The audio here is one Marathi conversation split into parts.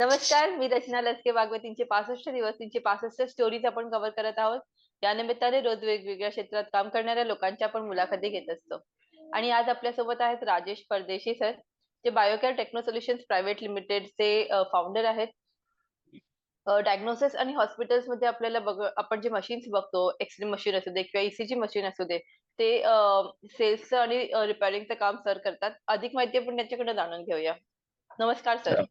नमस्कार मी रचना लचके बागवतींचे पासष्ट दिवस तीनशे पासष्ट स्टोरीज आपण कव्हर करत आहोत. या निमित्ताने रोज वेगवेगळ्या क्षेत्रात काम करणाऱ्या लोकांच्या आपण मुलाखती घेत असतो. आणि आज आपल्यासोबत आहेत राजेश परदेशी सर जे बायोकेअर टेक्नो सोल्युशन्स प्रायव्हेट लिमिटेडचे फाउंडर आहेत. डायग्नोसिस आणि हॉस्पिटल्समध्ये आपल्याला बघ आपण जे मशीन्स बघतो एक्सरे मशीन असू दे किंवा ईसीजी मशीन असू दे ते सेल्सचं आणि रिपेअरिंगचं काम सर करतात. अधिक माहिती आपण त्यांच्याकडे जाणून घेऊया. नमस्कार सर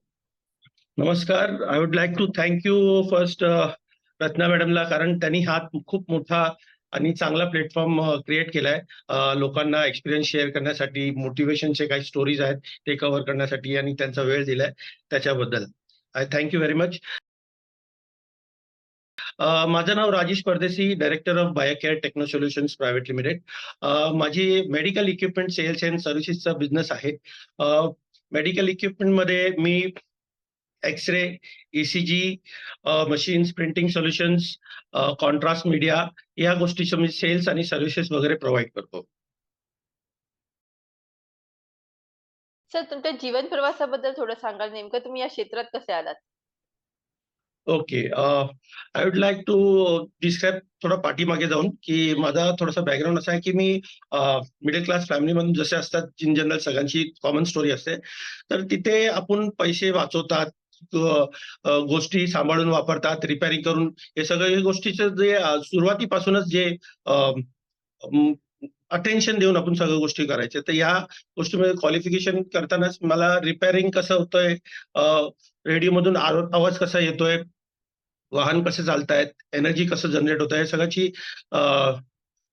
नमस्कार. I would like to thank you first Ratna मॅडमला कारण त्यांनी हा खूप मोठा आणि चांगला प्लॅटफॉर्म क्रिएट uh, केलाय. Uh, लोकांना एक्सपिरियन्स शेअर करण्यासाठी मोटिवेशनचे काही स्टोरीज आहेत ते कव्हर करण्यासाठी आणि त्यांचा वेळ दिलाय त्याच्याबद्दल. I thank you very much माझं नाव Rajesh Pardesi director of Biocare Techno Solutions Private Limited माझी मेडिकल इक्विपमेंट सेल्स अँड सर्व्हिसेसचा बिझनेस आहे. Uh, मेडिकल इक्विपमेंटमध्ये मी X-ray ECG machines printing solutions contrast media या गोष्टीचे म्हणजे सेल्स आणि सर्व्हिसेस वगैरे प्रोव्हाइड करतो. सर तुमच्या जीवन प्रवासाबद्दल थोडं सांगाल नेमकं तुम्ही या क्षेत्रात कसे आलात? Okay I would like to describe थोडा पाठीमागे जाऊन की माझा थोडासा बॅकग्राऊंड असा आहे की मी मिडल क्लास फॅमिलीमधून जसे असतात इन जनरल सगळ्यांची कॉमन स्टोरी असते. तर तिथे आपण पैसे वाचवतात गोष्टी सांभाळून वापरतात रिपेअरिंग करून हे सगळ्या गोष्टीचं जे सुरुवातीपासूनच जे अटेन्शन देऊन आपण सगळ्या गोष्टी करायच्या तर या गोष्टीमध्ये क्वालिफिकेशन करतानाच मला रिपेअरिंग कसं होतंय रेडिओमधून आवाज कसा येतोय वाहन कसे चालतायत एनर्जी कसं जनरेट होत आहे सगळ्याची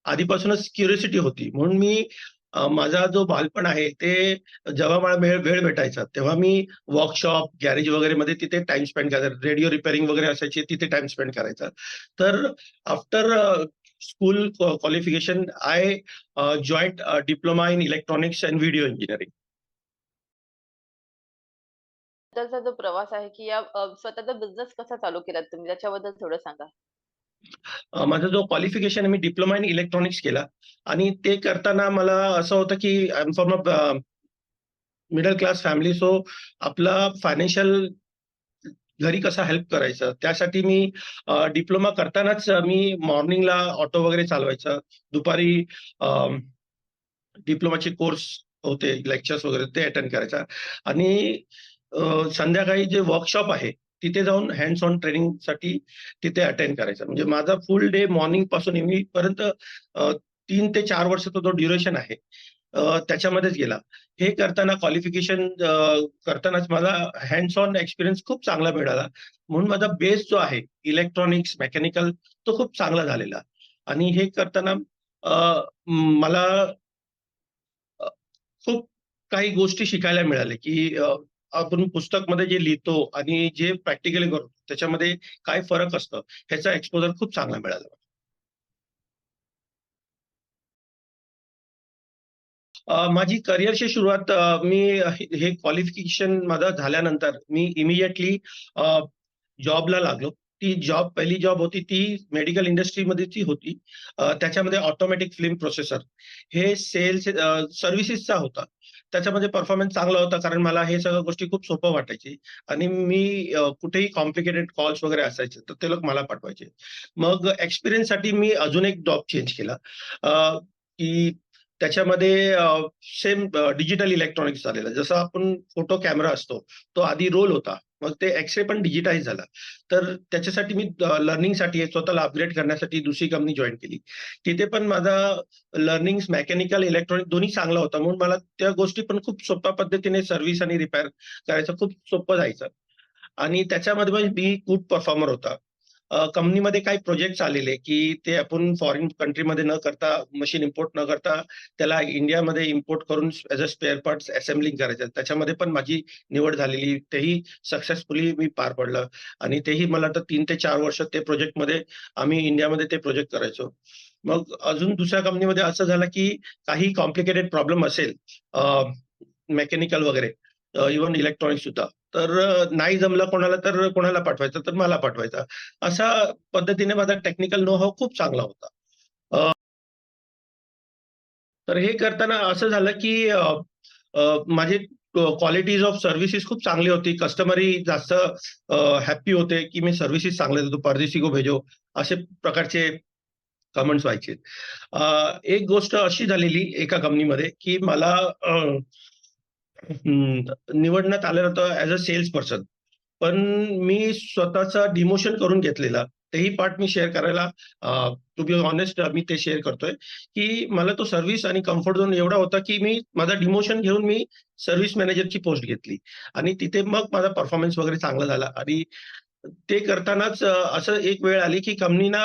आधीपासूनच क्युरियोसिटी होती. म्हणून मी माझा जो बालपण आहे ते जेव्हा मला वेळ वेळ भेटायचा तेव्हा मी वर्कशॉप गॅरेज वगैरे मध्ये तिथे टाइम स्पेंड करायचा रेडिओ रिपेअरिंग वगैरे असायची तिथे टाइम स्पेंड करायचा. तर after school qualification I joint diploma in electronics and video engineering त्याचा जो प्रवास आहे की या स्वतःचा बिझनेस कसा चालू केला तुम्ही? त्याच्याबद्दल थोडं सांगा. माझा जो क्वालिफिकेशन मी डिप्लोमा इन इलेक्ट्रॉनिक्स केला. आणि ते करताना मला असं होतं की I am from a middle class family so आपला फायनान्शियल घरी कसा हेल्प करायचा? त्यासाठी मी डिप्लोमा करतानाच मी मॉर्निंगला ऑटो वगैरे चालवायचा. दुपारी डिप्लोमाचे कोर्स होते लेक्चर्स वगैरे ते अटेंड करायचा. आणि संध्याकाळी जे वर्कशॉप आहे तिथे जाऊन हँड्स ऑन ट्रेनिंगसाठी तिथे अटेंड करायचा. म्हणजे माझा फुल डे मॉर्निंगपासून इव्हिनिंग पर्यंत तीन ते चार वर्षाचा जो ड्युरेशन आहे त्याच्यामध्येच गेला. हे करताना क्वालिफिकेशन करतानाच मला हँड्स ऑन एक्सपिरियन्स खूप चांगला मिळाला. म्हणून माझा बेस जो आहे इलेक्ट्रॉनिक्स मेकॅनिकल तो खूप चांगला झालेला. आणि हे करताना मला खूप काही गोष्टी शिकायला मिळाल्या की आपण आपण पुस्तकमध्ये जे लिहितो आणि जे प्रॅक्टिकली करतो त्याच्यामध्ये काय फरक असतं ह्याचा एक्सपोजर खूप चांगला मिळाला. माझी करिअरची सुरुवात मी हे क्वालिफिकेशन माझं झाल्यानंतर मी इमिजिएटली जॉबला लागलो. ती जॉब पहिली जॉब होती ती मेडिकल इंडस्ट्रीमध्ये ती होती. त्याच्यामध्ये ऑटोमॅटिक फिल्म प्रोसेसर हे सेल्स सर्व्हिसेसचा होता. त्याच्यामध्ये परफॉर्मन्स चांगला होता कारण मला हे सगळ्या गोष्टी खूप सोपं वाटायची. आणि मी कुठेही कॉम्प्लिकेटेड कॉल्स वगैरे असायचे तर ते लोक मला पाठवायचे. मग एक्सपिरियन्ससाठी मी अजून एक जॉब चेंज केला. की त्याच्यामध्ये सेम डिजिटल इलेक्ट्रॉनिक्स झालेलं. जसं आपण फोटो कॅमेरा असतो तो आधी रोल होता. मग ते एक्सरे पण डिजिटाईज झाला. तर त्याच्यासाठी मी लर्निंगसाठी स्वतःला अपग्रेड करण्यासाठी दुसरी कंपनी जॉईन केली. तिथे पण माझा लर्निंग मेकॅनिकल इलेक्ट्रॉनिक दोन्ही चांगला होता. म्हणून मला त्या गोष्टी पण खूप सोप्या पद्धतीने सर्व्हिस आणि रिपेअर करायचं खूप सोपं जायचं. आणि त्याच्यामध्ये मी गुड परफॉर्मर होता. कंपनीमध्ये काही प्रोजेक्ट आलेले की ते आपण फॉरेन कंट्रीमध्ये न करता मशीन इम्पोर्ट न करता त्याला इंडियामध्ये इम्पोर्ट करून as a spare parts assembling करायचं. त्याच्यामध्ये पण माझी निवड झालेली. तेही सक्सेसफुली मी पार पडलं. आणि तेही मला तर तीन ते चार वर्ष ते प्रोजेक्टमध्ये आम्ही इंडियामध्ये ते प्रोजेक्ट करायचो. मग अजून दुसऱ्या कंपनीमध्ये असं झालं की काही कॉम्प्लिकेटेड प्रॉब्लेम असेल मेकॅनिकल वगैरे इव्हन इलेक्ट्रॉनिक सुद्धा. तर नाही जमलं कोणाला तर कोणाला पाठवायचं तर मला पाठवायचा अशा पद्धतीने माझा टेक्निकल नो हाव खूप चांगला होता तर हे करताना असं झालं की माझी माझे क्वालिटीज ऑफ सर्व्हिसेस खूप चांगली होती. कस्टमरही जास्त हॅप्पी होते, की मी सर्व्हिसेस चांगले देतो, परदेशी गो भेजो असे प्रकारचे कमेंट्स व्हायचे. एक गोष्ट अशी झालेली एका कंपनीमध्ये, की मला निवडण्यात आलेलं होतं ऍज अ सेल्स पर्सन. पण मी स्वतःचा डिमोशन करून घेतलेला तेही पार्ट मी शेअर करायला टू बी हॉनेस्ट मी ते शेअर करतोय, की मला तो सर्व्हिस आणि कम्फर्ट झोन एवढा होता, की मी माझा डिमोशन घेऊन मी सर्व्हिस मॅनेजरची पोस्ट घेतली आणि तिथे मग माझा परफॉर्मन्स वगैरे चांगला झाला आणि ते करतानाच असं एक वेळ आली, की कंपनीना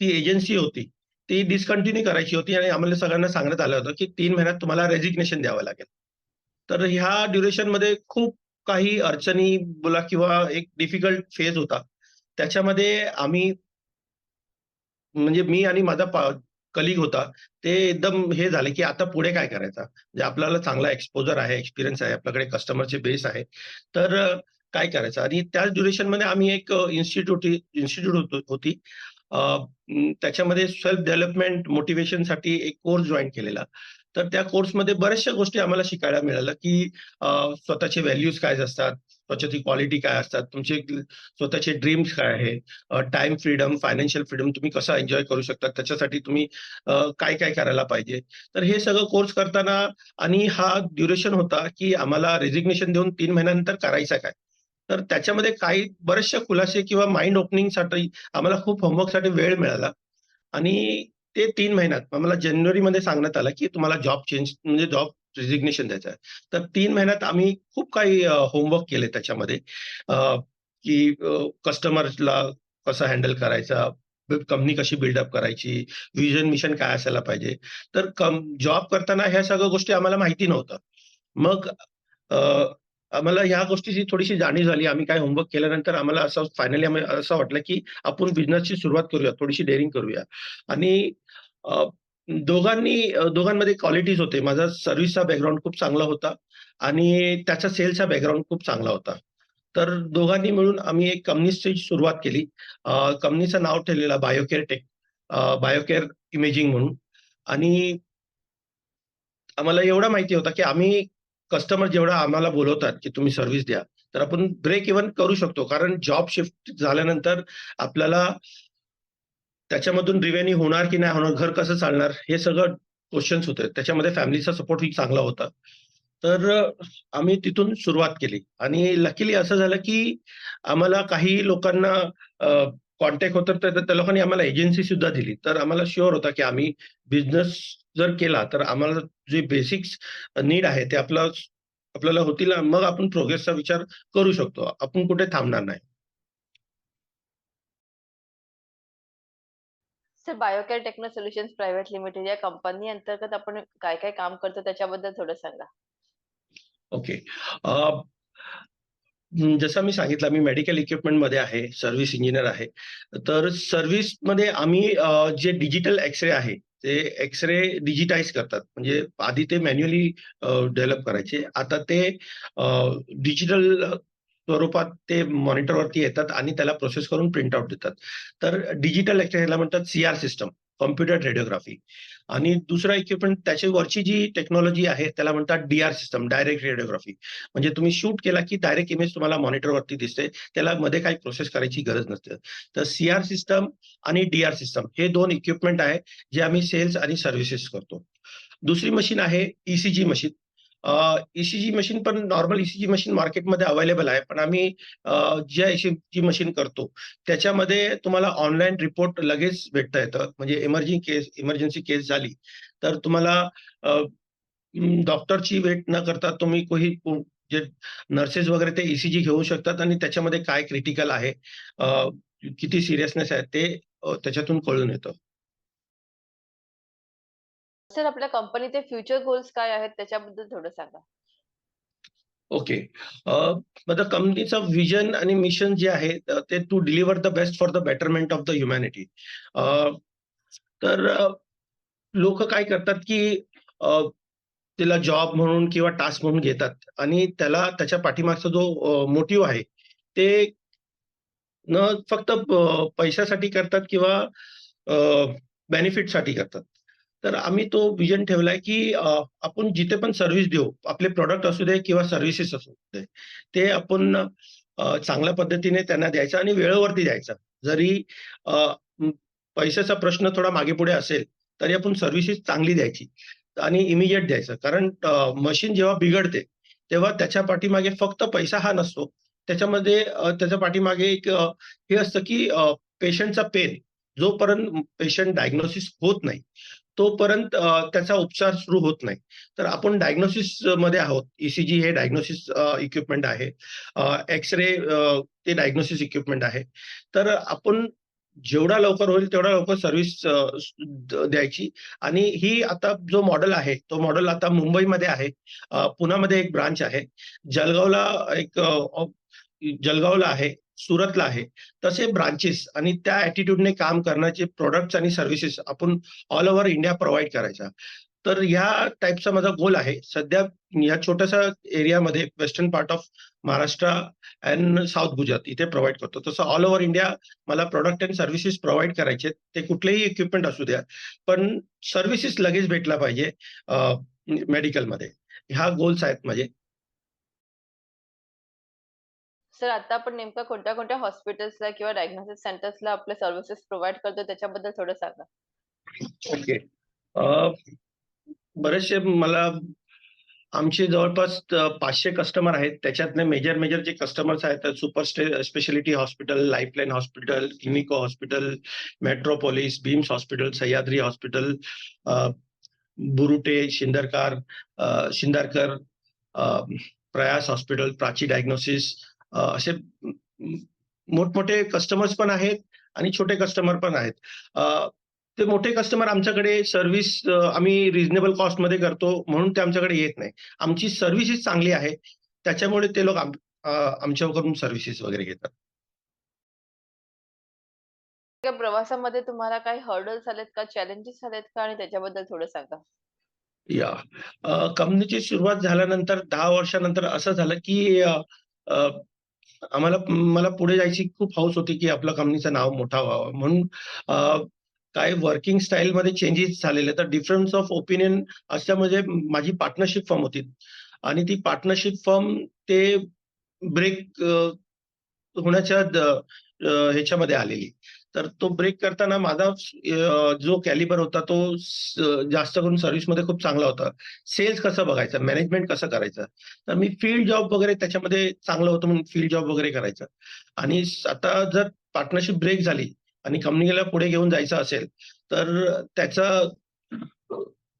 ती एजन्सी होती, ती डिस्कंटिन्यू करायची होती आणि आम्हाला सगळ्यांना सांगण्यात आलं होतं, की तीन महिन्यात तुम्हाला रेझिग्नेशन द्यावं लागेल. तर ह्या ड्युरेशनमध्ये खूप काही अडचणी बोला किंवा एक डिफिकल्ट फेज होता. त्याच्यामध्ये आम्ही म्हणजे मी आणि माझा कलिग होता, ते एकदम हे झाले, की आता पुढे काय करायचं? म्हणजे आपल्याला चांगला एक्सपोजर आहे, एक्सपिरियन्स आहे, आपल्याकडे कस्टमरचे बेस आहे. तर काय करायचं? आणि त्याच ड्युरेशनमध्ये आम्ही एक इन्स्टिट्यूट इन्स्टिट्यूट होती. त्याच्यामध्ये सेल्फ डेव्हलपमेंट मोटिवेशनसाठी एक कोर्स जॉईन केलेला. तर त्या कोर्समध्ये बऱ्याचशा गोष्टी आम्हाला शिकायला मिळाल्या, की स्वतःचे व्हॅल्यूज काय असतात, स्वतःची क्वालिटी काय असतात, तुमचे स्वतःचे ड्रीम्स काय आहे, टाइम फ्रीडम, फायनान्शियल फ्रीडम तुम्ही कसा एन्जॉय करू शकता, त्याच्यासाठी तुम्ही काय-काय करायला पाहिजे. तर हे सगळं कोर्स करताना आणि हा ड्युरेशन होता, की आम्हाला रेझिग्नेशन देऊन तीन महिन्यानंतर करायचा काय? तर त्याच्यामध्ये काही बरेचसे खुलासे किंवा माइंड ओपनिंगसाठी आम्हाला खूप होमवर्कसाठी वेळ मिळाला आणि ते तीन महिन्यात मला जानेवारीमध्ये सांगण्यात आलं, की तुम्हाला जॉब चेंज म्हणजे जॉब रिजिग्नेशन द्यायचं आहे. तर तीन महिन्यात आम्ही खूप काही होमवर्क केले त्याच्यामध्ये. की कस्टमरला कसं हँडल करायचा, कंपनी कशी बिल्डअप करायची, विजन मिशन काय असायला पाहिजे. तर कम जॉब करताना ह्या सगळ्या गोष्टी आम्हाला माहिती नव्हतं. मग अ, आम्हाला ह्या गोष्टीची थोडीशी जाणीव झाली. आम्ही काय होमवर्क केल्यानंतर आम्हाला असं फायनली असं वाटलं, की आपण बिझनेसची सुरुवात करूया, थोडीशी डेअरिंग करूया. आणि दोघांनी दोघांमध्ये क्वालिटीज होते. माझा सर्व्हिसचा बॅकग्राऊंड खूप चांगला होता आणि त्याचा सेल्सचा बॅकग्राऊंड खूप चांगला होता. तर दोघांनी मिळून आम्ही एक कंपनीची सुरुवात केली. कंपनीचं नाव ठेवलेलं बायोकेअर टेक बायोकेअर इमेजिंग म्हणून आणि आम्हाला एवढा माहिती होता की आम्ही कस्टमर जेवढा आम्हाला बोलवतात, की तुम्ही सर्व्हिस द्या, तर आपण ब्रेक इव्हन करू शकतो. कारण जॉब शिफ्ट झाल्यानंतर आपल्याला त्याच्यामधून रिव्हेन्यू होणार की नाही होणार, घर कसं चालणार, हे सगळं क्वेश्चन्स होते. त्याच्यामध्ये फॅमिलीचा सपोर्टही चांगला होता. तर आम्ही तिथून सुरुवात केली आणि लकीली असं झालं, की आम्हाला काही लोकांना कॉन्टॅक्ट होतं, तर त्या लोकांनी आम्हाला एजन्सी सुद्धा दिली. तर आम्हाला शुअर होता, की आम्ही बिझनेस जर केला, तर आम्हाला जे बेसिक्स नीड आहे, ते आपलं आपल्याला होतील. मग आपण प्रोग्रेसचा विचार करू शकतो. आपण कुठे थांबणार नाही. Sir Biocare Techno Solutions Private Limited या कंपनी अंतर्गत आपण काय-काय काम करतो त्याच्याबद्दल थोडं सांगा? ओके. जसं मी सांगितलं मी मेडिकल इक्विपमेंटमध्ये आहे, सर्व्हिस इंजिनिअर आहे. तर सर्व्हिसमध्ये आम्ही अ, जे डिजिटल एक्स-रे आहे, ते एक्सरे डिजिटाईज करतात. म्हणजे आधी ते मॅन्युअली डेव्हलप करायचे. आता ते डिजिटल स्वरूपात ते मॉनिटरवरती येतात आणि त्याला प्रोसेस करून प्रिंट आउट देतात. तर डिजिटल एक्सरेला म्हणतात सीआर सिस्टम, कॉम्प्युटर रेडिओग्राफी आणि दुसरा इक्विपमेंट त्याच्या वरची जी टेक्नॉलॉजी आहे, त्याला म्हणतात डीआर सिस्टम, डायरेक्ट रेडिओग्राफी. म्हणजे तुम्ही शूट केला, की डायरेक्ट इमेज तुम्हाला मॉनिटरवरती दिसते. त्याला मध्ये काही प्रोसेस करायची गरज नसते. तर सीआर सिस्टम आणि डीआर सिस्टम हे दोन इक्विपमेंट आहे, जे आम्ही सेल्स आणि सर्व्हिसेस करतो. दुसरी मशीन आहे ईसीजी मशीन. ईसीजी मशीन पण नॉर्मल ईसीजी मशीन मार्केटमध्ये अवेलेबल आहे. पण आम्ही ज्या ईसीजी मशीन करतो, त्याच्यामध्ये तुम्हाला ऑनलाईन रिपोर्ट लगेच भेटता येतं. म्हणजे इमर्जिंग केस इमर्जन्सी केस झाली, तर तुम्हाला डॉक्टरची वेट न करता तुम्ही कोही जे नर्सेस वगैरे ते ईसीजी घेऊ शकतात आणि त्याच्यामध्ये काय क्रिटिकल आहे, किती सिरियसनेस आहे ते त्याच्यातून कळून येतं. सर आपल्या कंपनीचे फ्युचर गोल्स काय आहेत त्याच्याबद्दल थोडं सांगा? ओके. अ, कंपनीचं व्हिजन आणि मिशन जे आहे ते to deliver the best for the betterment of the humanity. तर लोक काय करतात, की तिला त्याला जॉब म्हणून किंवा टास्क म्हणून घेतात आणि त्याला त्याच्या पाठीमागचा जो मोटिव्ह आहे, ते न फक्त पैशासाठी करतात किंवा बेनिफिटसाठी करतात. तर आम्ही तो विजन ठेवलाय, की आपण जिथे पण सर्व्हिस देऊ, आपले प्रॉडक्ट असू दे किंवा सर्व्हिसेस असू दे, ते आपण चांगल्या पद्धतीने त्यांना द्यायचं आणि वेळेवरती द्यायचं. जरी पैशाचा प्रश्न थोडा मागे-पुढे असेल, तरी आपण सर्व्हिसेस चांगली द्यायची आणि इमिडिएट द्यायचं. कारण मशीन जेव्हा बिघडते, तेव्हा त्याच्या पाठीमागे फक्त पैसा हा नसतो. त्याच्यामध्ये त्याच्या पाठीमागे एक हे असतं, की पेशंटचा पेन जोपर्यंत पेशंट डायग्नोसिस होत नाही, तोपर्यंत त्याचा उपचार सुरू होत नाही. तर आपण डायग्नोसिसमध्ये आहोत. ईसीजी हे डायग्नोसिस इक्विपमेंट आहे. एक्स-रे ते डायग्नोसिस इक्विपमेंट आहे. तर आपण जेवढा लवकर होईल तेवढा लवकर सर्व्हिस द्यायची आणि ही आता जो मॉडेल आहे, तो मॉडेल आता मुंबईमध्ये आहे. पुण्यामध्ये एक ब्रांच आहे. जळगावला एक जलगावला जळगावला आहे, सुरतला आहे. तसे ब्रांचेस आणि त्या ॲटिट्यूडने काम करण्याचे प्रोडक्ट्स आणि सर्व्हिसेस आपण ऑल ओव्हर इंडिया प्रोव्हाइड करायच्या. तर ह्या टाइपचा माझा गोल आहे. सध्या या छोट्याशा एरियामध्ये western part of Maharashtra and south Gujarat इथे प्रोव्हाइड करतो. तसं ऑल ओव्हर इंडिया मला प्रोडक्ट अँड सर्व्हिसेस प्रोव्हाइड करायचे ते कुठलेही इक्विपमेंट असू द्या. पण सर्व्हिसेस लगेच भेटला पाहिजे मेडिकलमध्ये. ह्या गोल्स आहेत माझे. सर आता आपण नेमकं कोणत्या-कोणत्या हॉस्पिटल्सला किंवा डायग्नोसिस सेंटर्सला आपल्या सर्व्हिसेस प्रोव्हाइड करतो त्याच्याबद्दल थोडं सांगा? ओके. बरेचसे मला आमचे जवळपास पाचशे कस्टमर आहेत. त्याच्यातले मेजर मेजर जे कस्टमर्स आहेत, super stay speciality hospital, Lifeline hospital, Clinico hospital, Metropolis, Bhims hospital, Sahyadri hospital, Burute, Shindarkar Shindarkar, Prayas hospital, Prachi diagnosis असे मोठमोठे कस्टमर्स पण आहेत आणि छोटे कस्टमर पण आहेत. ते मोठे कस्टमर आमच्याकडे सर्व्हिस आम्ही रिझनेबल कॉस्टमध्ये करतो म्हणून ते आमच्याकडे येत नाही. आमची सर्व्हिसेस चांगली आहे. त्याच्यामुळे ते लोक आमच्याकडून सर्व्हिसेस वगैरे घेतात. त्या प्रवासामध्ये तुम्हाला काही हर्डल्स आलेत का? चॅलेंजेस आलेत का? आणि त्याच्याबद्दल थोडं सांगा? अ, कंपनीची सुरुवात झाल्यानंतर 10 वर्षानंतर असं झालं, की आम्हाला मला पुढे जायची खूप हौस होती, की आपल्या कंपनीचं नाव मोठा व्हावं. म्हणून काय काही वर्किंग स्टाईलमध्ये चेंजेस झालेले. तर डिफरन्स ऑफ ओपिनियन असल्यामुळे माझी पार्टनरशिप फर्म होती आणि ती पार्टनरशिप फर्म ते ब्रेक होण्याच्या ह्याच्यामध्ये आलेली. तर तो ब्रेक करताना माझा जो कॅलिबर होता तो जास्त करून सर्व्हिसमध्ये खूप चांगला होता. सेल्स कसं बघायचं, मॅनेजमेंट कसं करायचं. तर मी फील्ड जॉब वगैरे त्याच्यामध्ये चांगलं होतं म्हणून फील्ड जॉब वगैरे करायचं. आणि आता जर पार्टनरशिप ब्रेक झाली आणि कंपनीला पुढे घेऊन जायचं असेल, तर त्याचा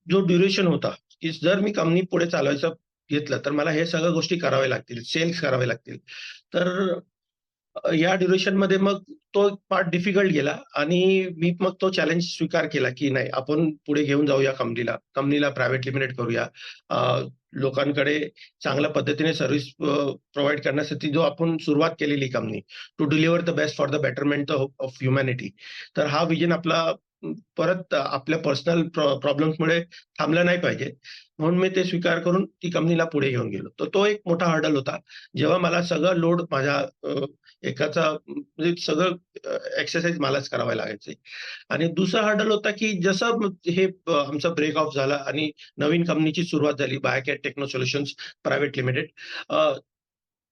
जो ड्युरेशन होता, की जर मी कंपनी पुढे चालवायचं घेतलं, तर मला हे सगळ्या गोष्टी कराव्या लागतील, सेल्स करावे लागतील. तर या या ड्युरेशनमध्ये मग तो पार्ट डिफिकल्ट गेला आणि मी मग तो चॅलेंज स्वीकार केला, की नाही आपण पुढे घेऊन जाऊया कंपनीला. कंपनीला प्रायव्हेट लिमिटेड करूया. लोकांकडे चांगल्या पद्धतीने सर्व्हिस प्रोव्हाइड करण्यासाठी जो आपण सुरुवात केलेली company, to deliver the best for the betterment of the. तर हा विजन आपला परत आपल्या पर्सनल प्रॉब्लेम्समुळे थांबला नाही पाहिजे. म्हणून मी ते स्वीकार करून ती कंपनीला पुढे घेऊन गेलो. तर तो एक मोठा हर्डल होता. जेव्हा मला सगळं लोड माझ्या एकाचा म्हणजे सगळं एक्सरसाइज मलाच करावे लागायचे. आणि दुसरा हर्डल होता, की जसं हे आमचा ब्रेक ऑफ झाला आणि नवीन कंपनीची सुरुवात झाली, Biocat Techno Solutions Private Limited. अ,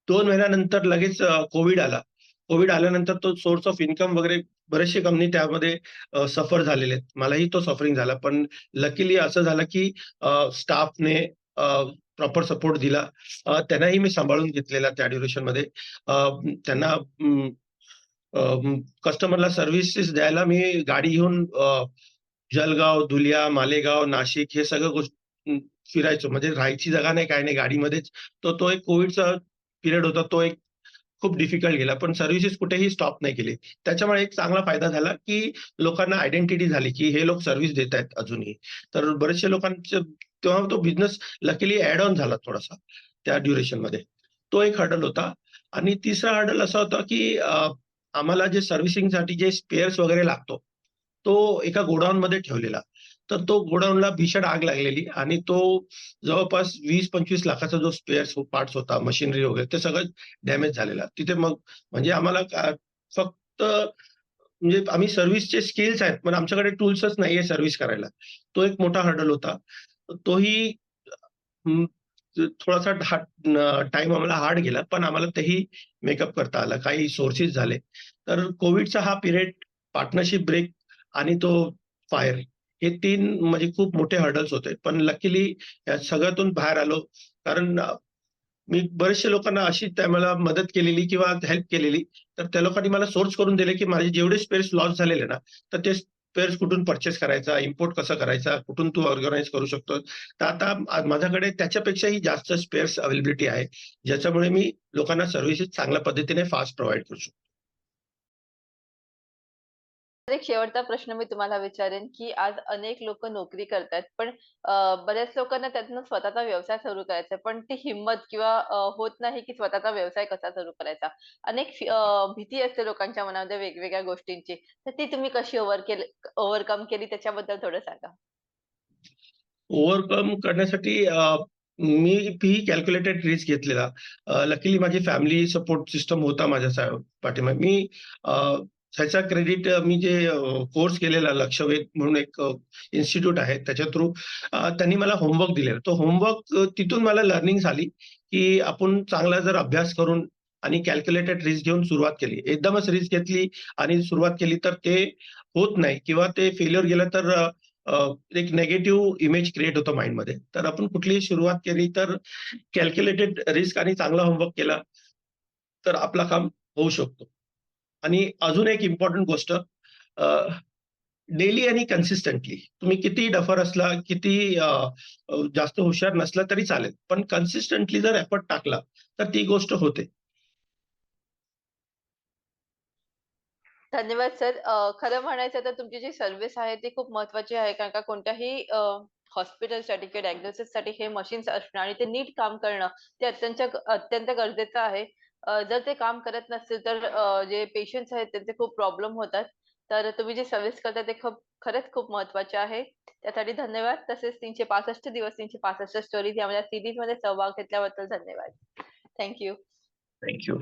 2 महिन्यानंतर लगेच कोविड आला. कोविड आल्यानंतर तो सोर्स ऑफ इन्कम वगैरे बरेचसे कंपनी त्यामध्ये सफर झालेले आहेत. मलाही तो सफरिंग झाला. पण लकीली असं झालं, की स्टाफने प्रॉपर सपोर्ट दिला. त्यांनाही मी सांभाळून घेतलेला त्या ड्युरेशनमध्ये. मध्ये त्यांना अं, कस्टमरला सर्व्हिसेस द्यायला मी गाडी घेऊन जलगाव दुलिया धुलिया, मालेगाव, नाशिक हे सगळं गोष्ट फिरायचो. म्हणजे राहायची जागा नाही, काही नाही गाडीमध्येच. तर तो एक कोविडचा पिरियड होता. तो एक खूप डिफिकल्ट गेला. पण सर्व्हिसेस कुठेही स्टॉप नाही केली. त्याच्यामुळे एक चांगला फायदा झाला, की लोकांना आयडेंटिटी झाली, की हे लोक सर्व्हिस देत आहेत अजूनही. तर बरेचसे लोकांचे तेव्हा तो बिझनेस लकीली ऍड ऑन झाला थोडासा त्या ड्युरेशनमध्ये. तो एक हर्डल होता. आणि तिसरा हर्डल असा होता, की आम्हाला जे सर्व्हिसिंगसाठी जे स्पेअर्स वगैरे लागतो, तो एका गोडाऊनमध्ये ठेवलेला. तर तो गोडाऊनला भीषण आग लागलेली आणि तो जवळपास 20-25 लाखाचा जो स्पेअर पार्ट्स होता, मशिनरी वगैरे ते सगळं डॅमेज झालेला तिथे मग म्हणजे आम्हाला फक्त म्हणजे आम्ही सर्व्हिसचे स्किल्स आहेत, पण आमच्याकडे टूल्सच नाहीये सर्व्हिस करायला. तो एक मोठा हर्डल होता. तोही थोडासा टाइम आम्हाला हार्ड गेला, पण आम्हाला तेही मेकअप करता आलं. काही सोर्सेस झाले. तर कोविडचा हा पिरियड, पार्टनरशिप ब्रेक आणि तो फायर हे तीन म्हणजे खूप मोठे हर्डल्स होते. पण लकीली या सगळ्यातून बाहेर आलो. कारण मी बऱ्याचशा लोकांना अशी मला मदत केलेली किंवा हेल्प केलेली. तर त्या लोकांनी मला सोर्स करून दिले, की माझे जेवढे स्पेअर्स लॉस झालेले ना, तर ते स्पेअर्स कुठून पर्चेस करायचा, इम्पोर्ट कसा करायचा, कुठून तू ऑर्गनाईज करू शकतो. तर आता माझ्याकडे त्याच्यापेक्षाही जास्त स्पेअर्स अवेलेबिलिटी आहे. ज्याच्यामुळे मी लोकांना सर्व्हिसेस चांगल्या पद्धतीने फास्ट प्रोव्हाइड करू शकतो. तर एक शेवटचा प्रश्न मी तुम्हाला विचारेन, की आज अनेक लोक नोकरी करतात पण बऱ्याच लोकांना त्यातनं स्वतःचा व्यवसाय सुरू करायचा आहे. पण ती हिंमत किंवा होत नाही, की स्वतःचा व्यवसाय कसा सुरू करायचा. अनेक भीती असते लोकांच्या मनामध्ये वेगवेगळ्या गोष्टींची. तर ती तुम्ही कशी ओव्हर केली ओव्हरकम केली त्याच्याबद्दल थोडं सांगा? ओव्हरकम करण्यासाठी अ, मी ही कॅल्क्युलेटेड रिस्क घेतलेला. लकीली माझी फॅमिली सपोर्ट सिस्टम होता माझ्या सा पाठीमागे. मी अ, ह्याचा क्रेडिट मी जे कोर्स केलेला लक्षवेध म्हणून एक इन्स्टिट्यूट आहे त्याच्या थ्रू त्यांनी मला होमवर्क दिलेला. तो होमवर्क तिथून मला लर्निंग झाली, की आपण चांगला जर अभ्यास करून आणि कॅल्क्युलेटेड रिस्क घेऊन सुरुवात केली. एकदमच रिस्क घेतली आणि सुरुवात केली तर ते होत नाही किंवा ते फेल्युअर गेलं तर एक निगेटिव्ह इमेज क्रिएट होतो माइंडमध्ये. तर आपण कुठलीही सुरुवात केली तर कॅल्क्युलेटेड रिस्क आणि चांगला होमवर्क केला, तर आपला काम होऊ शकतो. आणि अजून एक इम्पॉर्टंट गोष्ट डेली आणि कन्सिस्टंटली तुम्ही किती डफर असला, किती जास्त हुशार नसला तरी चालेल. पण कन्सिस्टंटली जर एफर्ट टाकला, तर ती गोष्ट होते. धन्यवाद सर. खरं म्हणायचं तर तुमची जी सर्व्हिस आहे ती खूप महत्त्वाची आहे. कारण का कोणत्याही हॉस्पिटलसाठी किंवा डायग्नोसिससाठी हे मशीन्स असणं आणि ते नीट काम करणं ते अत्यंत अत्यंत गरजेचं आहे. अ, जर ते काम करत नसतील तर अ, जे पेशंट्स आहेत त्यांचे खूप प्रॉब्लेम होतात. तर तुम्ही जे सर्व्हिस करताय ते खूप खरंच खूप महत्त्वाचे आहे. त्यासाठी धन्यवाद. तसेच 365 दिवस 365 स्टोरीज या माझ्या सीरीजमध्ये सहभाग घेतल्याबद्दल धन्यवाद. Thank you. Thank you.